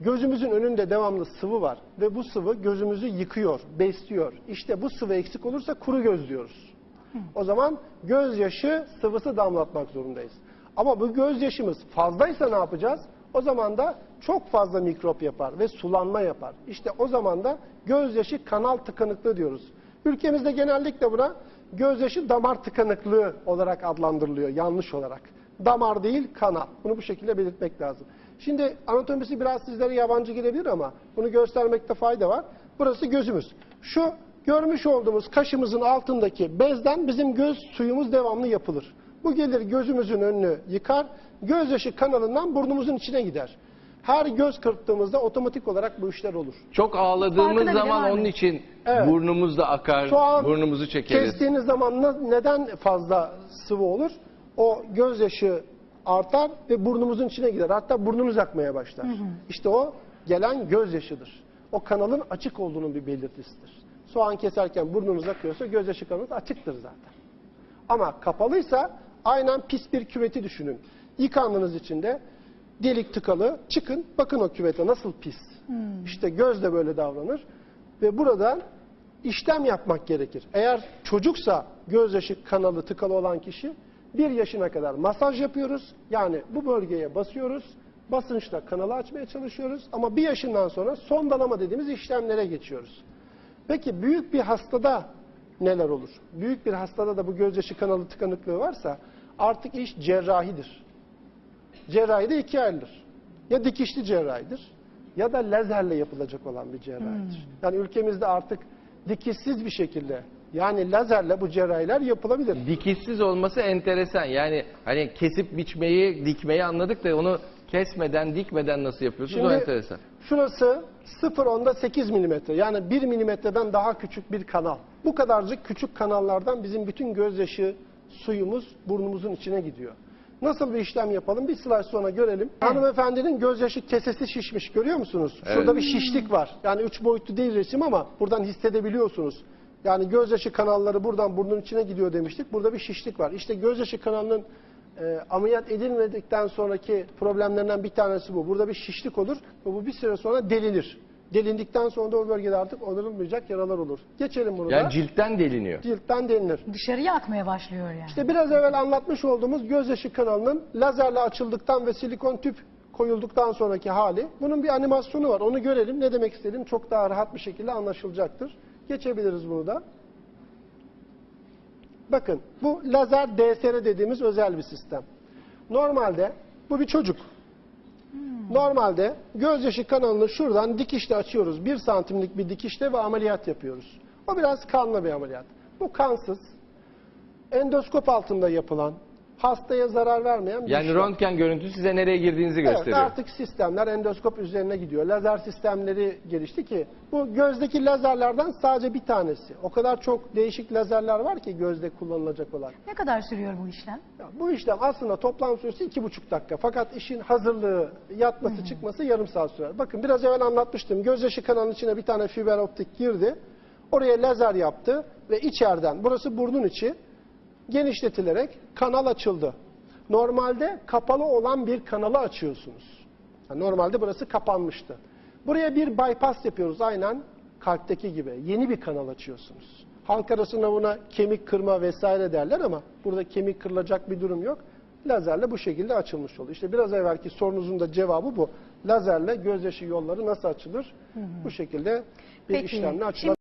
Gözümüzün önünde devamlı sıvı var ve bu sıvı gözümüzü yıkıyor, besliyor. İşte bu sıvı eksik olursa kuru göz diyoruz. O zaman gözyaşı sıvısı damlatmak zorundayız. Ama bu gözyaşımız fazlaysa ne yapacağız? O zaman da çok fazla mikrop yapar ve sulanma yapar. İşte o zaman da gözyaşı kanal tıkanıklığı diyoruz. Ülkemizde genellikle buna gözyaşı damar tıkanıklığı olarak adlandırılıyor yanlış olarak. Damar değil kanal. Bunu bu şekilde belirtmek lazım. Şimdi anatomisi biraz sizlere yabancı gelebilir ama bunu göstermekte fayda var. Burası gözümüz. Şu görmüş olduğumuz kaşımızın altındaki bezden bizim göz suyumuz devamlı yapılır. Bu gelir gözümüzün önünü yıkar, gözyaşı kanalından burnumuzun içine gider. Her göz kırptığımızda otomatik olarak bu işler olur. Çok ağladığımız Farkına zaman onun için Evet. burnumuz da akar, Soğan burnumuzu çekeriz. Kestiğiniz zaman ne- neden fazla sıvı olur? O gözyaşı artar ve burnumuzun içine gider. Hatta burnunuz akmaya başlar. İşte o gelen gözyaşıdır. O kanalın açık olduğunun bir belirtisidir. Soğan keserken burnunuz akıyorsa gözyaşı kanalı açıktır zaten. Ama kapalıysa aynen pis bir küveti düşünün. Yıkandığınız içinde delik tıkalı çıkın bakın o küvete nasıl pis. İşte göz de böyle davranır. Ve buradan işlem yapmak gerekir. Eğer çocuksa gözyaşı kanalı tıkalı olan kişi bir yaşına kadar masaj yapıyoruz. Yani bu bölgeye basıyoruz. Basınçla kanalı açmaya çalışıyoruz. Ama bir yaşından sonra sondalama dediğimiz işlemlere geçiyoruz. Peki büyük bir hastada neler olur? Büyük bir hastada da bu gözyaşı kanalı tıkanıklığı varsa artık iş cerrahidir. Cerrahi de ikiye ayrılır. Ya dikişli cerrahidir ya da lazerle yapılacak olan bir cerrahidir. Yani ülkemizde artık dikişsiz bir şekilde yani lazerle bu cerrahiler yapılabilir. Dikişsiz olması enteresan. Yani hani kesip biçmeyi, dikmeyi anladık da onu kesmeden, dikmeden nasıl yapıyorsunuz? o enteresan. şurası 0.10'da 8 milimetre yani 1 milimetreden daha küçük bir kanal. Bu kadarcık küçük kanallardan bizim bütün gözyaşı suyumuz burnumuzun içine gidiyor. Nasıl bir işlem yapalım? Bir slide sonra görelim. Hanımefendinin gözyaşı kesesi şişmiş görüyor musunuz? Şurada bir şişlik var. Yani üç boyutlu değil resim ama buradan hissedebiliyorsunuz. Yani gözyaşı kanalları buradan burnun içine gidiyor demiştik. Burada bir şişlik var. İşte gözyaşı kanalının e, ameliyat edilmedikten sonraki problemlerinden bir tanesi bu. Burada bir şişlik olur ve bu bir süre sonra delinir. Delindikten sonra da o bölgede artık onarılmayacak yaralar olur. Geçelim bunu da. Yani ciltten deliniyor. Ciltten delinir. Dışarıya akmaya başlıyor yani. İşte biraz evvel anlatmış olduğumuz gözyaşı kanalının lazerle açıldıktan ve silikon tüp koyulduktan sonraki hali. Bunun bir animasyonu var. Onu görelim. Ne demek istediğim çok daha rahat bir şekilde anlaşılacaktır. Geçebiliriz bunu da. Bakın bu lazer DSR dediğimiz özel bir sistem. Normalde bu bir çocuk. Normalde gözyaşı kanalını şuradan dikişle açıyoruz. Bir santimlik bir dikişle ve ameliyat yapıyoruz. O biraz kanlı bir ameliyat. Bu kansız, endoskop altında yapılan, hastaya zarar vermeyen bir Yani işlem. röntgen görüntüsü size nereye girdiğinizi Evet, gösteriyor. artık sistemler endoskop üzerine gidiyor. Lazer sistemleri gelişti ki bu gözdeki lazerlerden sadece bir tanesi. O kadar çok değişik lazerler var ki gözde kullanılacak olan. Ne kadar sürüyor bu işlem? Ya bu işlem aslında toplam süresi iki buçuk dakika. Fakat işin hazırlığı, yatması, çıkması yarım saat sürer. Bakın biraz evvel anlatmıştım. Gözyaşı kanalının içine bir tane fiber optik girdi. Oraya lazer yaptı ve içeriden, burası burnun içi, genişletilerek kanal açıldı. Normalde kapalı olan bir kanalı açıyorsunuz. Yani normalde burası kapanmıştı. Buraya bir bypass yapıyoruz aynen kalpteki gibi. Yeni bir kanal açıyorsunuz. Halk arasında buna kemik kırma vesaire derler ama burada kemik kırılacak bir durum yok. Lazerle bu şekilde açılmış oluyor. İşte biraz evvelki sorunuzun da cevabı bu. Lazerle gözyaşı yolları nasıl açılır? Bu şekilde bir Peki, işlemle açılabilir.